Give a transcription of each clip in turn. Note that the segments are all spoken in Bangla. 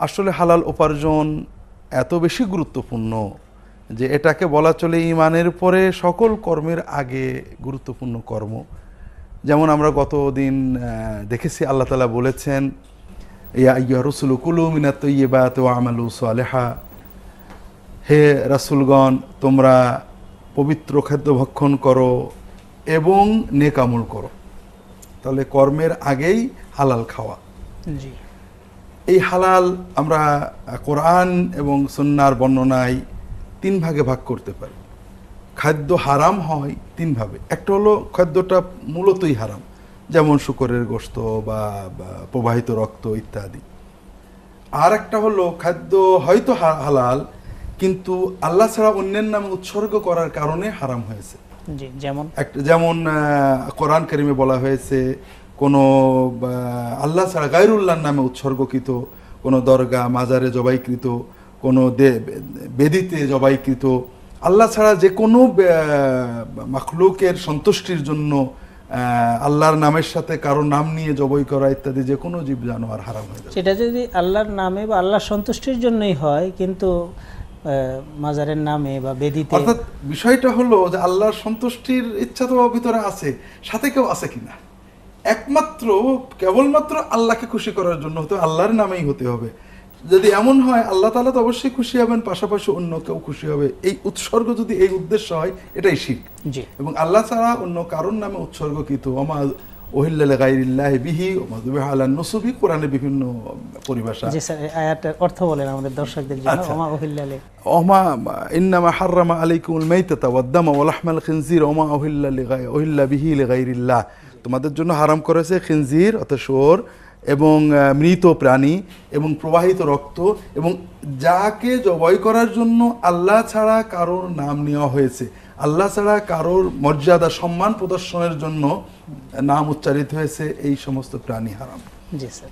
আসলে হালাল উপার্জন এত বেশি গুরুত্বপূর্ণ যে এটাকে বলা চলে ইমানের পরে সকল কর্মের আগে গুরুত্বপূর্ণ কর্ম। যেমন আমরা গতদিন আহ, দেখেছি আল্লাহ তালা বলেছেন ইয়া রসুল কুলু মিনাত ইয়েবাত আমালু সালেহা। হে রাসুলগণ তোমরা পবিত্র খাদ্য ভক্ষণ করো এবং নেকামুল করো। তাহলে কর্মের আগেই হালাল খাওয়া। জি। এই হালাল আমরা কোরআন এবং সন্ন্যার বর্ণনায় তিন ভাগে ভাগ করতে পারি। খাদ্য হারাম হয় তিন ভাবে। একটা হলো খাদ্যটা মূলতই হারাম যেমন শুকরের গোস্ত বা প্রবাহিত রক্ত ইত্যাদি। আর একটা হলো খাদ্য হয়তো হালাল কিন্তু আল্লাহ ছাড়া অন্যের নামে উৎসর্গ করার কারণে হারাম হয়েছে। যেমন? একটা যেমন কোরআন কারিমে বলা হয়েছে কোনো আল্লাহ ছাড়া গায়রুল্লাহর নামে উৎসর্গকৃত কোনো দরগা মাজারে জবাইকৃত কোনো দে- বেদিতে জবাইকৃত আল্লাহ ছাড়া যে কোনো মাখলুকের সন্তুষ্টির জন্য আল্লাহর নামের সাথে কারও নাম নিয়ে জবাই করা ইত্যাদি যে কোনো জীব জানোয়ার হারাম হয়ে যায় সেটা যদি আল্লাহর নামে বা আল্লাহর সন্তুষ্টির জন্যই হয় কিন্তু মাজারের নামে বা বেদিতে অর্থাৎ বিষয়টা হলো যে আল্লাহর সন্তুষ্টির ইচ্ছা তো ভিতরে আছে সাথে কেউ আছে কিনা? একমাত্র কেবলমাত্র আল্লাহকে খুশি করার জন্য হতে আল্লাহর নামেই হতে হবে। যদি এমন হয় আল্লাহ তালা তো অবশ্যই খুশি হবেন পাশাপাশি অন্য কেউ খুশি হবে। এই উৎসর্গ যদি এই উদ্দেশ্য হয় এটাই শিখ এবং আল্লাহ ছাড়া অন্য কারণ নামে উৎসর্গকৃত অমা বিহি বিভিন্ন পরিভাষা। বলেন আমাদের দর্শকদের আচ্ছা। বিহি তোমাদের জন্য হারাম করেছে খিনজির অর্থাৎ শুয়োর এবং মৃত প্রাণী এবং প্রবাহিত রক্ত এবং যাকে জবাই করার জন্য আল্লাহ ছাড়া কারোর নাম নেওয়া হয়েছে। আল্লাহ ছাড়া কারোর মর্যাদা সম্মান প্রদর্শনের জন্য নাম উচ্চারিত হয়েছে এই সমস্ত প্রাণী হারাম। জি স্যার।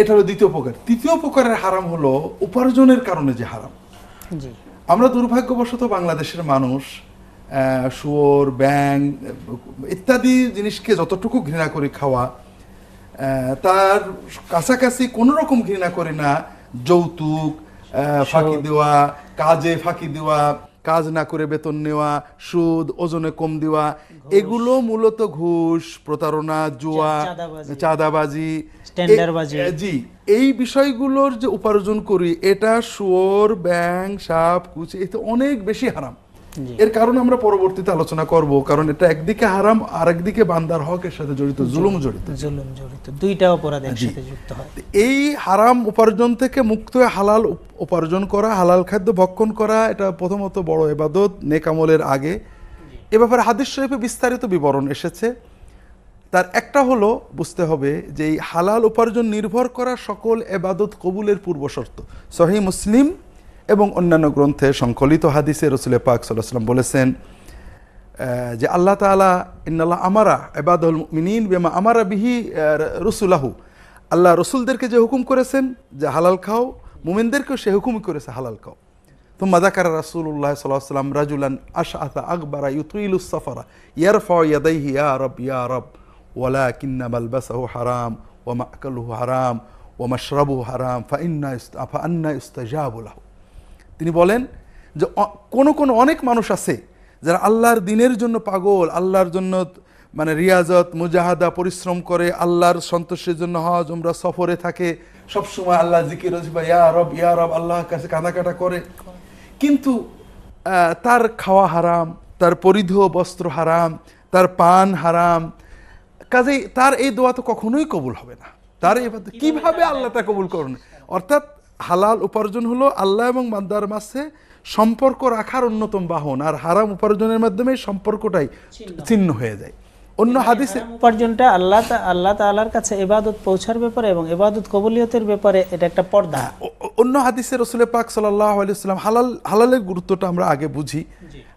এটা হলো দ্বিতীয় প্রকার। তৃতীয় প্রকারের হারাম হলো উপার্জনের কারণে যে হারাম। জি। আমরা দুর্ভাগ্যবশত বাংলাদেশের মানুষ শুয়োর ব্যাং ইত্যাদি জিনিসকে যতটুকু ঘৃণা করি খাওয়া তার কাছাকাছি কোনো রকম ঘৃণা করি না। যৌতুক ফাঁকি দেওয়া কাজে ফাঁকি দেওয়া কাজ না করে বেতন নেওয়া সুদ ওজনে কম দেওয়া এগুলো মূলত ঘুষ প্রতারণা জুয়া চাঁদাবাজি। জি এই বিষয়গুলোর যে উপার্জন করি এটা শুয়োর ব্যাং সাপ কুচি এতে অনেক বেশি হারাম। এর কারণ আমরা পরবর্তীতে আলোচনা করব কারণ এটা একদিকে হারাম আর একদিকে বান্দার হকের সাথে জড়িত জুলুম জড়িত। জুলুম জড়িত। দুইটা অপরাধ একসাথে যুক্ত হয়। এই হারাম উপার্জন থেকে মুক্ত হয়ে হালাল উপার্জন করা হালাল খাদ্য ভক্ষণ করা এটা প্রথমত বড় এবাদত নেকামলের আগে। এ ব্যাপারে হাদিস শরীফে বিস্তারিত বিবরণ এসেছে। তার একটা হলো বুঝতে হবে যে এই হালাল উপার্জন নির্ভর করা সকল এবাদত কবুলের পূর্ব শর্ত সহি মুসলিম এবং অন্যান্য গ্রন্থে সংকলিত হাদিসে রসুলে পাক সাল্লাম বলেছেন যে আল্লাহ তালা ইন্নাল্লাহ আমারা এবাদুল মিনীন বেমা আমারা বিহি রসুলাহু। আল্লাহ রসুলদেরকে যে হুকুম করেছেন যে হালাল খাও, মোমেনদেরকেও সে হুকুমই করেছে হালাল খাও। তো মাদাকারা রাসুল্লাহ সাল্লাম রাজুলান আশা আতা আকবরা ইউতুইলুসাফারা ইয়ার ইয়াদাইহি, ইয়া রব, ইয়া আরব ওয়ালা কিন্না বালবাসাহু হারাম, ওয়া মাকালুহু হারাম, ওয়া শ্রাবু হারাম ফা ইন্না ফা আন্না ইস্তাজাবুলাহু তিনি বলেন যে কোনো কোনো অনেক মানুষ আছে যারা আল্লাহর দিনের জন্য পাগল আল্লাহর জন্য মানে রিয়াজত মুজাহাদা পরিশ্রম করে আল্লাহর সন্তোষের জন্য হজ উমরা সফরে থাকে। সবসময় আল্লাহ জিকির ইয়া রব ইয়া রব আল্লাহর কাছে কাঁদাকাটা করে। কিন্তু তার খাওয়া হারাম তার পরিধেয় বস্ত্র হারাম তার পান হারাম। কাজেই তার এই দোয়া তো কখনোই কবুল হবে না। তার এই কীভাবে আল্লাহ তা কবুল করুন? অর্থাৎ হালাল উপার্জন হলো আল্লাহ এবং বান্দার মাঝে সম্পর্ক রাখার অন্যতম বাহন আর হারাম উপার্জনের মাধ্যমে সম্পর্কটাই ছিন্ন। হয়ে যায়। অন্য হাদিসে উপার্জনটা আল্লাহ আল্লাহ তাআলার কাছে ইবাদত পৌঁছার ব্যাপারে এবং ইবাদত কবুলিয়তের ব্যাপারে এটা একটা পর্দা। অন্য হাদিসে রসুল পাক সাল্লাহ আলাইসাল্লাম হালাল হালালের গুরুত্বটা আমরা আগে বুঝি।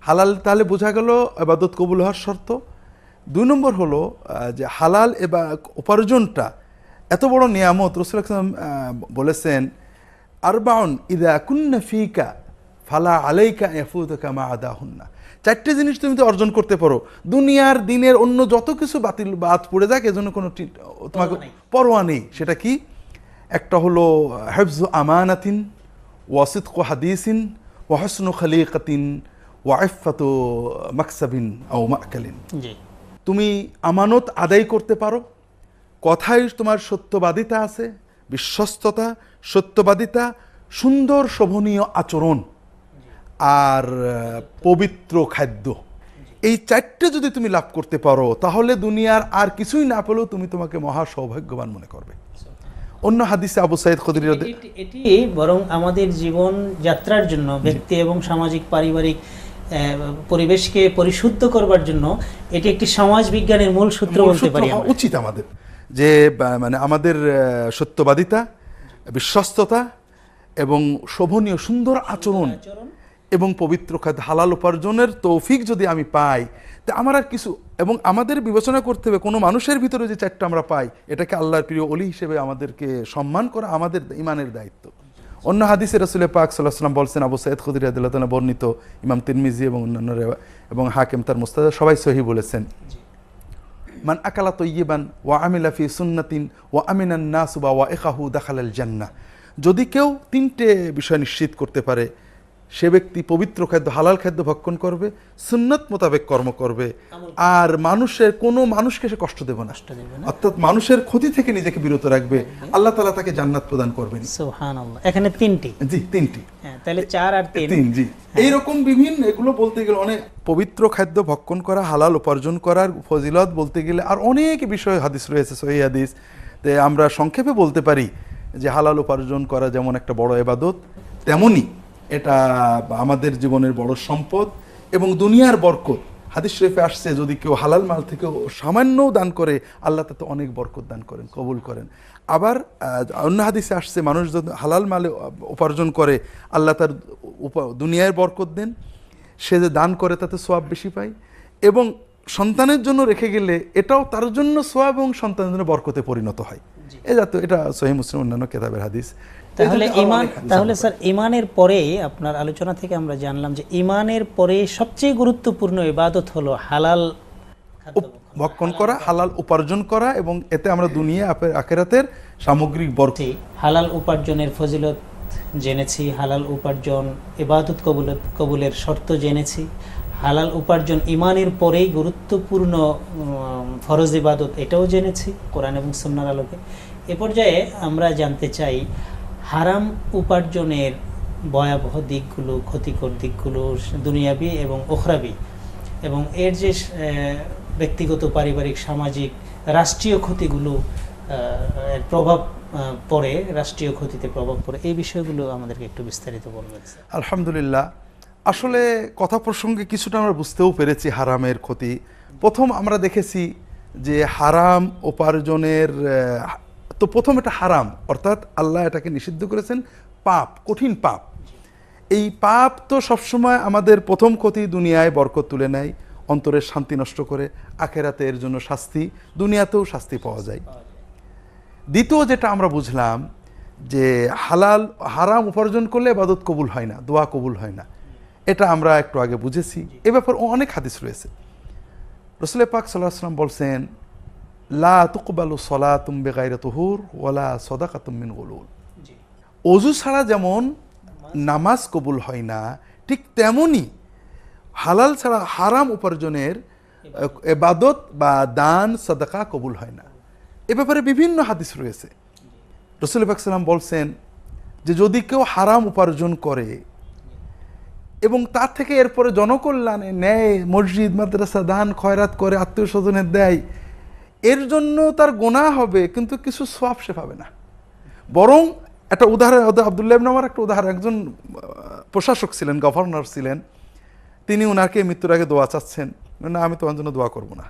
হালাল তাহলে বোঝা গেল এবাদত কবুল হওয়ার শর্ত। দুই নম্বর হলো যে হালাল এবার উপার্জনটা এত বড় নিয়ামত রসুল বলেছেন আরবাউন ইদা কুন্না ফিকা ফালা আলাইকা ইয়াফুতুকা মা আদাহুন্না। চারটে জিনিস তুমি তো অর্জন করতে পারো। দুনিয়ার দিনের অন্য যত কিছু বাতিল বাদ পড়ে যাক এজন্য কোনো তোমাকে পরোয়া নেই। সেটা কি? একটা হলো হেফজু আমানাতিন ওয়াসিদকু হাদিসিন ওয়াহসনু খালিকাতিন ওয়াইফাতু মাকসাবিন আও মাকালিন। তুমি আমানত আদায় করতে পারো। কথায় তোমার সত্যবাদিতা আছে বিশ্বস্ততা সত্যবাদিতা সুন্দর শোভনীয় আচরণ আর পবিত্র খাদ্য। এই চারটে যদি তুমি লাভ করতে পারো তাহলে দুনিয়ার আর কিছুই না পেলেও তুমি তোমাকে মহা সৌভাগ্যবান মনে করবে। অন্য হাদিসে আবু সাইদ খদির এটি- বরং আমাদের জীবন যাত্রার জন্য ব্যক্তি এবং সামাজিক পারিবারিক পরিবেশকে পরিশুদ্ধ করবার জন্য এটি একটি সমাজ বিজ্ঞানের মূল সূত্র বলতে পারি উচিত আমাদের। যে মানে আমাদের সত্যবাদিতা, বিশ্বস্ততা এবং শোভনীয় সুন্দর আচরণ এবং পবিত্র খাদ্য হালাল উপার্জনের তৌফিক যদি আমি পাই, তা আমার আর কিছু, এবং আমাদের বিবেচনা করতে হবে কোনো মানুষের ভিতরে যে চারটা আমরা পাই, এটাকে আল্লাহর প্রিয় অলি হিসেবে আমাদেরকে সম্মান করা আমাদের ইমানের দায়িত্ব। অন্য হাদিসে রসুল পাক সাল্লাহ সাল্লাম বলছেন, আবু সৈয়দ খুদির আদিল্লাহ বর্ণিত ইমাম তিরমিজি এবং অন্যান্য এবং হাকিম তার মুস্তাদা সবাই সহি বলেছেন। মান আকালা তৈবান ওয়া আমিলাফি সুন্নাতিন ওয়া আমিনান নাস বা ওয়া একাহু দাখালাল জান্না যদি কেউ তিনটে বিষয় নিশ্চিত করতে পারে সে ব্যক্তি পবিত্র খাদ্য হালাল খাদ্য ভক্ষণ করবে সুন্নত মোতাবেক কর্ম করবে। আর মানুষের কোনো মানুষকে সে কষ্ট দেবে না। অর্থাৎ মানুষের ক্ষতি থেকে নিজেকে বিরত রাখবে। আল্লাহ তালা তাকে জান্নাত প্রদান করবেন। এখানে তিনটি। জি তিনটি। হ্যাঁ তাহলে চার আর তিন। তিন জি। এইরকম বিভিন্ন এগুলো বলতে গেলে অনেক পবিত্র খাদ্য ভক্ষণ করা হালাল উপার্জন করার ফজিলত বলতে গেলে আর অনেক বিষয় হাদিস রয়েছে সহি হাদিস। আমরা সংক্ষেপে বলতে পারি যে হালাল উপার্জন করা যেমন একটা বড় এবাদত তেমনি এটা আমাদের জীবনের বড় সম্পদ এবং দুনিয়ার বরকত। হাদিস শরীফে আসছে যদি কেউ হালাল মাল থেকে সামান্যও দান করে আল্লাহ তাতে অনেক বরকত দান করেন কবুল করেন। আবার অন্য হাদিসে আসছে মানুষ যদি হালাল মালে উপার্জন করে আল্লাহ তার উপা- দুনিয়ায় বরকত দেন। সে যে দান করে তাতে সোয়াব বেশি পায়। এবং সন্তানের জন্য রেখে গেলে এটাও তার জন্য সোয়াব এবং সন্তানের জন্য বরকতে পরিণত হয়। এ জাতীয় এটা সহি মুসলিম অন্যান্য কেতাবের হাদিস। তাহলে ইমান তাহলে স্যার ইমানের পরে আপনার আলোচনা থেকে আমরা জানলাম যে ইমানের পরে সবচেয়ে গুরুত্বপূর্ণ ইবাদত হলো হালাল ভক্ষণ। করা হালাল উপার্জন। করা এবং এতে আমরা দুনিয়া আখেরাতের সামগ্রিক বরকত। জি, হালাল উপার্জনের ফজিলত জেনেছি হালাল উপার্জন ইবাদত কবুল কবুলের শর্ত জেনেছি। হালাল উপার্জন ইমানের পরেই গুরুত্বপূর্ণ ফরজ ইবাদত এটাও জেনেছি কোরআন এবং সুন্নার আলোকে। এ পর্যায়ে আমরা জানতে চাই হারাম উপার্জনের ভয়াবহ দিকগুলো, ক্ষতিকর দিকগুলো দুনিয়াবি এবং ওখরাবি। এবং এর যে ব্যক্তিগত, পারিবারিক, সামাজিক, রাষ্ট্রীয় ক্ষতিগুলো এর প্রভাব পড়ে, রাষ্ট্রীয় ক্ষতিতে প্রভাব পড়ে, এই বিষয়গুলো আমাদেরকে একটু বিস্তারিত বলবেন আলহামদুলিল্লাহ। আসলে কথা প্রসঙ্গে কিছুটা আমরা বুঝতেও পেরেছি হারামের ক্ষতি। প্রথম আমরা দেখেছি যে হারাম উপার্জনের তো প্রথম এটা হারাম, অর্থাৎ আল্লাহ এটাকে নিষিদ্ধ করেছেন পাপ, কঠিন পাপ। এই পাপ তো সবসময় আমাদের প্রথম ক্ষতি দুনিয়ায় বরকত তুলে নেয়, অন্তরের শান্তি নষ্ট করে, আখেরাতে এর জন্য শাস্তি, দুনিয়াতেও শাস্তি পাওয়া যায়। দ্বিতীয় যেটা আমরা বুঝলাম, যে হালাল, হারাম উপার্জন করলে এবাদত কবুল হয় না, দোয়া কবুল হয় না। এটা আমরা একটু আগে বুঝেছি। এ ব্যাপার অনেক হাদিস রয়েছে। রসুল পাক সাল্লাহ সাল্লাম বলছেন লা তুকবালু সলা তুম বেগাইরে তুহুর ওয়ালা সদাকা তুমিন গলুল। অজু ছাড়া যেমন নামাজ কবুল হয় না ঠিক তেমনি হালাল ছাড়া হারাম উপার্জনের এবাদত বা দান সাদাকা কবুল হয় না। এ ব্যাপারে বিভিন্ন হাদিস রয়েছে। রসুল সাল্লাম বলছেন যে যদি কেউ হারাম উপার্জন করে এবং তার থেকে এরপরে জনকল্যাণে নেয় মসজিদ মাদ্রাসা দান খয়রাত করে আত্মীয় স্বজনের দেয় এর জন্য তার গোনা হবে, কিন্তু কিছু সোয়াব সে পাবে না। বরং একটা উদাহরণ আবদুল্লাহ আমার একটা উদাহরণ, একজন প্রশাসক ছিলেন, গভর্নর ছিলেন। তিনি ওনাকে মৃত্যুর আগে দোয়া চাচ্ছেন। না আমি তোমার জন্য দোয়া করব না।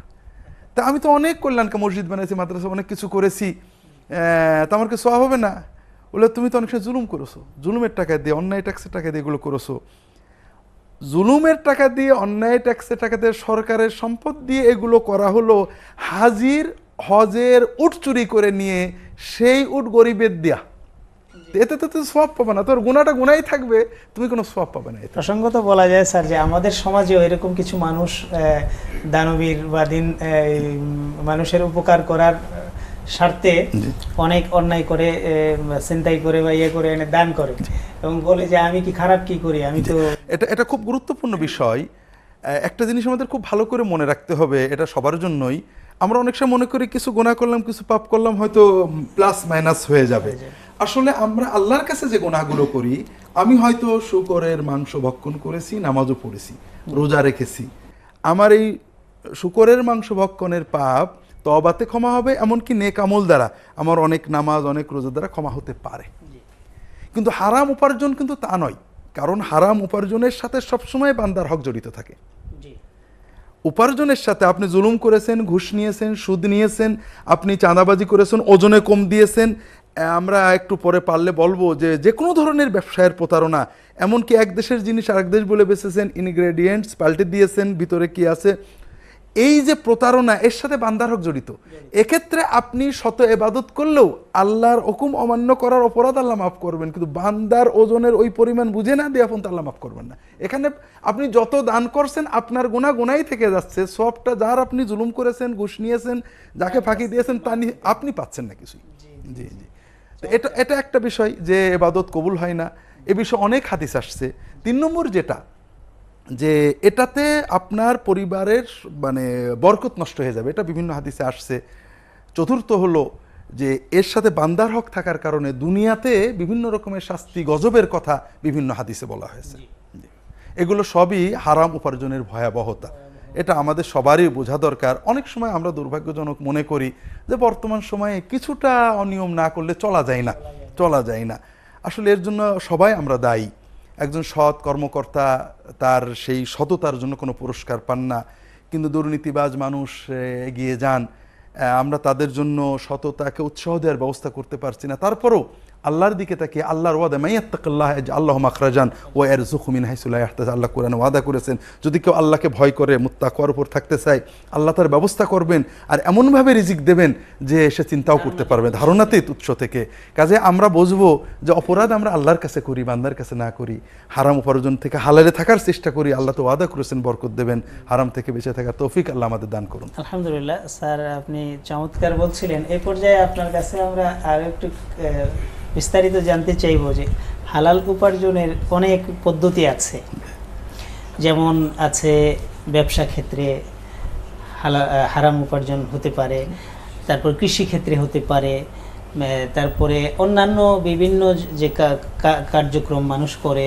তা আমি তো অনেক কল্যাণকে মসজিদ বানাইছি, মাদ্রাসা অনেক কিছু করেছি। তা আমার কি সোয়া হবে না। বলে, তুমি তো অনেক সময় জুলুম করেছ। জুলুমের টাকা দিয়ে, অন্যায় ট্যাক্সের টাকা দিয়ে এগুলো করেছ। জুলুমের টাকা দিয়ে, অন্যায় ট্যাক্সের টাকা দিয়ে, সরকারের সম্পদ দিয়ে এগুলো করা হলো, হাজির হজের উট চুরি করে নিয়ে সেই উট গরিবের দেয়া। এতে তো তুমি সব পাবে না, তোর গুণাটা গুণাই থাকবে, তুমি কোনো সব পাবে না প্রসঙ্গত বলা যায়, স্যার, যে আমাদের সমাজেও এরকম কিছু মানুষ দানবীর বা দিন মানুষের উপকার করার স্বার্থে অনেক অন্যায় করে এ, ছিনতাই করে বা ইয়ে করে এনে দান করে। এবং বলে যে আমি কি খারাপ কি করি? আমি তো এটা এটা খুব গুরুত্বপূর্ণ বিষয়। একটা জিনিস আমাদের খুব ভালো করে মনে রাখতে হবে এটা সবার জন্যই। আমরা অনেক সময় মনে করি কিছু গোনা করলাম কিছু পাপ করলাম হয়তো প্লাস মাইনাস হয়ে যাবে। আসলে আমরা আল্লাহর কাছে যে গোনাগুলো করি আমি হয়তো শুকরের মাংস ভক্ষণ করেছি নামাজও পড়েছি রোজা রেখেছি। আমার এই শুকরের মাংস ভক্ষণের পাপ তবাতে ক্ষমা হবে এমনকি নেক আমল দ্বারা। আমার অনেক নামাজ অনেক রোজা দ্বারা ক্ষমা হতে পারে। কিন্তু হারাম উপার্জন কিন্তু তা নয়। কারণ হারাম উপার্জনের সাথে সবসময় বান্দার হক জড়িত থাকে। উপার্জনের সাথে আপনি জুলুম করেছেন ঘুষ নিয়েছেন সুদ নিয়েছেন আপনি চাঁদাবাজি করেছেন ওজনে কম দিয়েছেন আমরা একটু পরে পারলে বলব যে যে কোনো ধরনের ব্যবসায়ের প্রতারণা এমনকি এক দেশের জিনিস আরেক দেশ বলে বেচেছেন ইনগ্রেডিয়েন্টস পাল্টে দিয়েছেন ভিতরে কি আছে এই যে প্রতারণা, এর সাথে বান্দার হক জড়িত। এক্ষেত্রে আপনি শত এবাদত করলেও আল্লাহর হুকুম অমান্য করার অপরাধ আল্লাহ মাফ করবেন। কিন্তু বান্দার ওজনের ওই পরিমাণ বুঝে না দিয়ে আপনি আল্লাহ মাফ করবেন না। এখানে আপনি যত দান করছেন, আপনার গোনা গোনাই থেকে যাচ্ছে। সবটা যার আপনি জুলুম করেছেন, ঘুষ নিয়েছেন, যাকে ফাঁকি দিয়েছেন, তা নিয়ে আপনি পাচ্ছেন না কিছুই। জি জি। এটা এটা একটা বিষয় যে এবাদত কবুল হয় না। এ বিষয়ে অনেক হাদিস আসছে। তিন নম্বর যেটা যে এটাতে আপনার পরিবারের মানে বরকত নষ্ট হয়ে যাবে। এটা বিভিন্ন হাদিসে আসছে। চতুর্থ হলো যে এর সাথে বান্দার হক থাকার কারণে দুনিয়াতে বিভিন্ন রকমের শাস্তি গজবের কথা বিভিন্ন হাদিসে বলা হয়েছে। এগুলো সবই হারাম উপার্জনের ভয়াবহতা। এটা আমাদের সবারই বোঝা দরকার। অনেক সময় আমরা দুর্ভাগ্যজনক মনে করি যে বর্তমান সময়ে কিছুটা অনিয়ম না করলে চলা যায় না চলা যায় না। আসলে এর জন্য সবাই আমরা দায়ী। একজন সৎ কর্মকর্তা তার সেই সততার জন্য কোনো পুরস্কার পান না। কিন্তু দুর্নীতিবাজ মানুষ এগিয়ে যান। আমরা তাদের জন্য সততাকে উৎসাহ দেওয়ার ব্যবস্থা করতে পারছি না। তারপরেও আল্লাহর দিকে তাকে আল্লাহর ওয়াদা মাইয়াত্তাকাল্লাহ আল্লাহ মাখরাজান ও এর জুখমিন হাইসুল্লাহ আহতাজ আল্লাহ কোরআন ওয়াদা করেছেন, যদি কেউ আল্লাহকে ভয় করে, মুত্তাকুয়ার উপর থাকতে চায়, আল্লাহ তার ব্যবস্থা করবেন আর এমনভাবে রিজিক দেবেন যে সে চিন্তাও করতে পারবে ধারণাতীত উৎস থেকে। কাজে আমরা বুঝব যে অপরাধ আমরা আল্লাহর কাছে করি, বান্দার কাছে না করি। হারাম উপার্জন থেকে হালালে থাকার চেষ্টা করি, আল্লাহ তো ওয়াদা করেছেন, বরকত দেবেন। হারাম থেকে বেঁচে থাকার তৌফিক আল্লাহ আমাদের দান করুন। আলহামদুলিল্লাহ, স্যার আপনি চমৎকার বলছিলেন। এই পর্যায়ে আপনার কাছে আমরা আরও একটু বিস্তারিত জানতে চাইব যে হালাল উপার্জনের অনেক পদ্ধতি আছে। যেমন আছে ব্যবসা ক্ষেত্রে হারাম উপার্জন হতে পারে, তারপর কৃষি ক্ষেত্রে হতে পারে তারপরে অন্যান্য বিভিন্ন যে কার্যক্রম মানুষ করে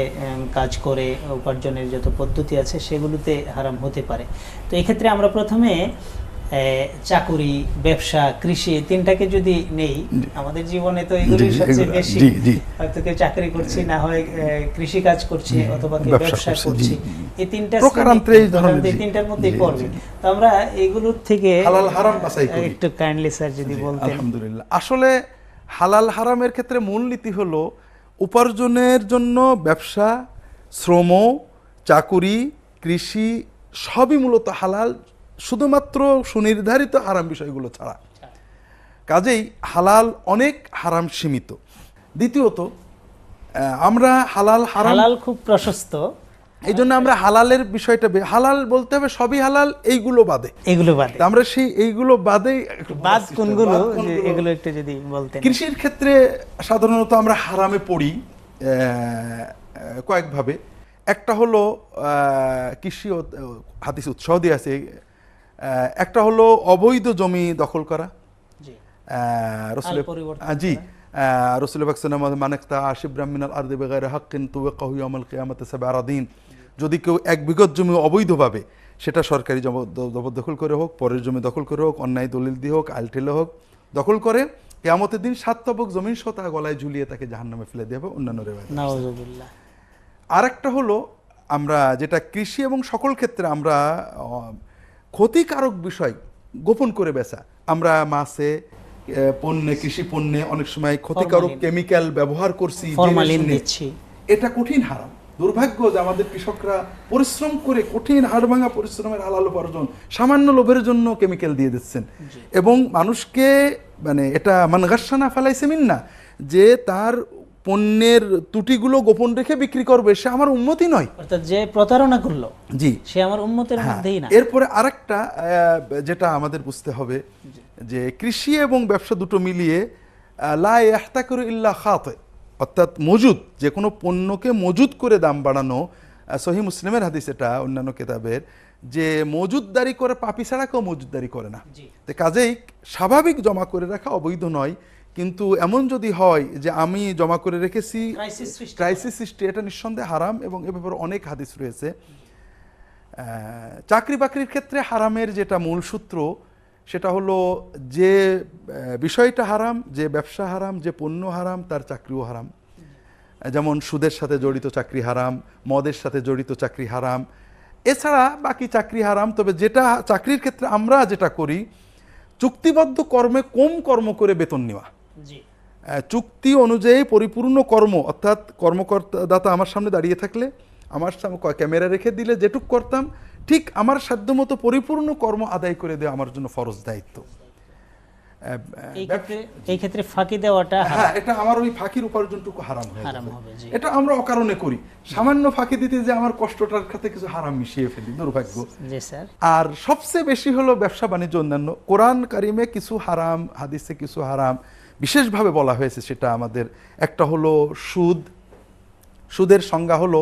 কাজ করে, উপার্জনের যত পদ্ধতি আছে সেগুলোতে হারাম হতে পারে। তো এক্ষেত্রে আমরা প্রথমে চাকুরি ব্যবসা কৃষি এই তিনটাকে যদি নেই আমাদের জীবনে তো এগুলোই জি, সবচেয়ে বেশি। হয়তো কেউ চাকরি করছি না হয় কৃষি কাজ করছি অথবা কেউ ব্যবসা করছি। এই তিনটা এই। তিনটার মধ্যেই পড়বে তো আমরা এগুলোর থেকে হালাল হারাম বাছাই করি। একটু কাইন্ডলি স্যার যদি বলতেন আলহামদুলিল্লাহ আসলে হালাল হারামের ক্ষেত্রে মূল নীতি হলো উপার্জনের জন্য ব্যবসা শ্রম চাকুরি কৃষি সবই মূলত হালাল শুধুমাত্র সুনির্ধারিত হারাম বিষয়গুলো ছাড়া। কাজেই হালাল অনেক হারাম সীমিত। দ্বিতীয়ত আমরা হালাল হালাল খুব প্রশস্ত। এই জন্য আমরা হালালের বিষয়টা হালাল বলতে হবে সবই হালাল এইগুলো বাদে। এগুলো বাদে। আমরা সেই এইগুলো বাদ বাদ কোনগুলো? এগুলো একটু যদি বলতেন। কৃষির ক্ষেত্রে সাধারণত আমরা হারামে পড়ি কয়েকভাবে। একটা হলো কৃষি হাদিস উৎসাহ দিয়ে আছে একটা হলো অবৈধ জমি দখল করা। জি। রসুল আল জি। রসুল মানেকতা আশিব ব্রাহ্মিনাল আর্দে বেগারে হাক্কিন তুবে কাহুই আমল কেয়ামতে সাবে আরাদিন যদি কেউ এক বিগত জমি অবৈধভাবে সেটা সরকারি জব- দ- জবরদখল করে হোক পরের জমি দখল করে হোক অন্যায় দলিল দিয়ে হোক আলঠেলে হোক দখল করে কেয়ামতের দিন সাত তবক জমিন সহ তার গলায় ঝুলিয়ে তাকে জাহান্নামে ফেলে দেওয়া হবে অন্যান্য রেওয়াজ নাওজুবিল্লাহ আর একটা হলো আমরা যেটা কৃষি এবং সকল ক্ষেত্রে আমরা ক্ষতিকারক বিষয় গোপন করে বেচা। আমরা মাছে পণ্যে কৃষি পণ্যে অনেক সময় ক্ষতিকারক কেমিক্যাল ব্যবহার করছি এটা কঠিন হারাম। দুর্ভাগ্য যে আমাদের কৃষকরা পরিশ্রম করে কঠিন হাড় ভাঙা পরিশ্রমের হালাল উপার্জন সামান্য লোভের জন্য কেমিক্যাল দিয়ে দিচ্ছেন। এবং মানুষকে মানে এটা মানগাসানা ফেলাইছে মিন না যে তার পণ্যের ত্রুটিগুলো গোপন রেখে বিক্রি করবে সে আমার উন্নতি নয়। অর্থাৎ যে প্রতারণা করল জি। সে আমার উম্মতের হ্যাঁ, মধ্যেই না। এরপরে আরেকটা যেটা আমাদের বুঝতে হবে যে কৃষি এবং ব্যবসা দুটো মিলিয়ে লা ইয়াহতাকিরু ইল্লা খাতে অর্থাৎ মজুদ যে কোনো পণ্যকে মজুদ করে দাম বাড়ানো সহি মুসলিমের হাদিস এটা অন্যান্য কেতাবের যে মজুদদারি করে পাপি ছাড়া কেউ মজুদদারি করে না। কাজেই স্বাভাবিক জমা করে রাখা অবৈধ নয় কিন্তু এমন যদি হয় যে আমি জমা করে রেখেছি ক্রাইসিস সৃষ্টি এটা নিঃসন্দেহে হারাম এবং এ ব্যাপারে অনেক হাদিস রয়েছে। চাকরি বাকরির ক্ষেত্রে হারামের যেটা মূল সূত্র সেটা হলো যে বিষয়টা হারাম যে ব্যবসা হারাম যে পণ্য হারাম তার চাকরিও হারাম। যেমন সুদের সাথে জড়িত চাকরি হারাম মদের সাথে জড়িত চাকরি হারাম। এছাড়া বাকি চাকরি হারাম তবে যেটা চাকরির ক্ষেত্রে আমরা যেটা করি চুক্তিবদ্ধ কর্মে কম কর্ম করে বেতন নেওয়া। চুক্তি অনুযায়ী পরিপূর্ণ কর্ম অর্থাৎ কর্মকর্তা আমার সামনে দাঁড়িয়ে থাকলে আমার সামনে ক্যামেরা রেখে দিলে যেটুক করতাম ঠিক আমার সাধ্যমতো পরিপূর্ণ কর্ম আদায় করে দেওয়া আমার জন্য ফরজ দায়িত্ব। এই ক্ষেত্রে ফাঁকি দেওয়াটা হ্যাঁ এটা আমার ওই ফাঁকির উপার্জনটুকু হারাম হারাম হবে এটা আমরা অকারণে করি। সামান্য ফাঁকি দিতে যে আমার কষ্টটার সাথে কিছু হারাম মিশিয়ে ফেলি দুর্ভাগ্য। জি স্যার। আর সবচেয়ে বেশি হলো ব্যবসা বাণিজ্য অন্যান্য। কোরআন কারিমে কিছু হারাম হাদিসে কিছু হারাম বিশেষভাবে বলা হয়েছে সেটা আমাদের, একটা হলো সুদ। সুদের সংজ্ঞা হলো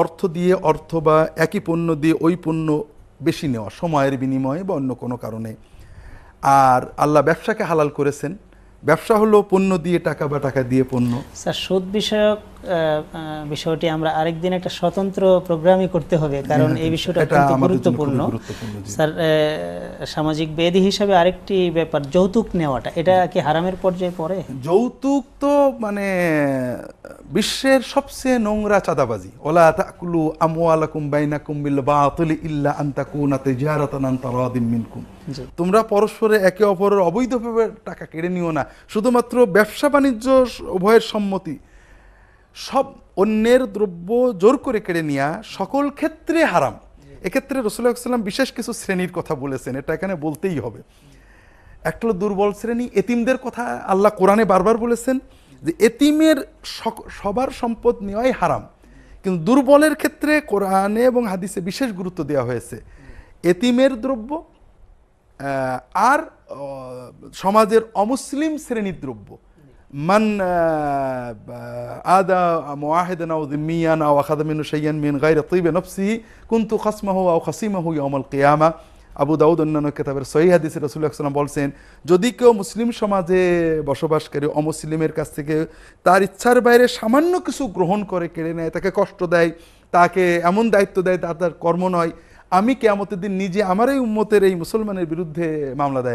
অর্থ দিয়ে অর্থ বা একই পণ্য দিয়ে ওই পণ্য বেশি নেওয়া, সময়ের বিনিময়ে বা অন্য কোনো কারণে। আর আল্লাহ ব্যবসাকে হালাল করেছেন। ব্যবসা হলো পণ্য দিয়ে টাকা বা টাকা দিয়ে পণ্য। স্যার, সুদ বিষয়ক বিষয়টি আমরা আরেকদিন একটা স্বতন্ত্র প্রোগ্রামই করতে হবে কারণ এই বিষয়টা অত্যন্ত গুরুত্বপূর্ণ। স্যার সামাজিক বেদি হিসাবে আরেকটি ব্যাপার যৌতুক নেওয়াটা এটা কি হারামের পর্যায়ে পড়ে? যৌতুক তো মানে বিশ্বের সবচেয়ে নোংরা চাঁদাবাজি। ওলা তাকুলু আমওয়ালাকুম বাইনাকুম বিল বাতিল ইল্লা আন তাকুনা তিজারাতান আন তারাদিম মিনকুম। তোমরা পরস্পরে একে অপরের অবৈধভাবে টাকা কেড়ে নিও না। শুধুমাত্র ব্যবসা বাণিজ্য উভয়ের সম্মতি। সব অন্যের দ্রব্য জোর করে কেড়ে নেওয়া সকল ক্ষেত্রে হারাম। এক্ষেত্রে রসুল্লাহ সাল্লাম বিশেষ কিছু শ্রেণির কথা বলেছেন, এটা এখানে বলতেই হবে। একটা হলো দুর্বল শ্রেণি, এতিমদের কথা আল্লাহ কোরআনে বারবার বলেছেন যে এতিমের সবার সম্পদ নেওয়াই হারাম। কিন্তু দুর্বলের ক্ষেত্রে কোরআনে এবং হাদিসে বিশেষ গুরুত্ব দেওয়া হয়েছে। এতিমের দ্রব্য আর সমাজের অমুসলিম শ্রেণির দ্রব্য। আহ, আদা মুআহিদান আও যিম্মিয়ান আও আখাযা মিনহু শাইয়ান মিন গায়রি তিবে নফসিহি কুনতু খাসমাহু আও খাসিমাহু ইয়াউমাল কিয়ামা আবু দাউদ অন্যান্য কেতাবের সহি হাদিসে সাল্লাল্লাহু বলছেন যদি কেউ মুসলিম সমাজে বসবাসকারী অমুসলিমের কাছ থেকে তার ইচ্ছার বাইরে সামান্য কিছু গ্রহণ করে কেড়ে নেয় তাকে কষ্ট দেয় তাকে এমন দায়িত্ব দেয় তার তার কর্ম নয় আমি কেয়ামতের দিন নিজে আমার এই উম্মতের এই মুসলমানের বিরুদ্ধে মামলা দেয়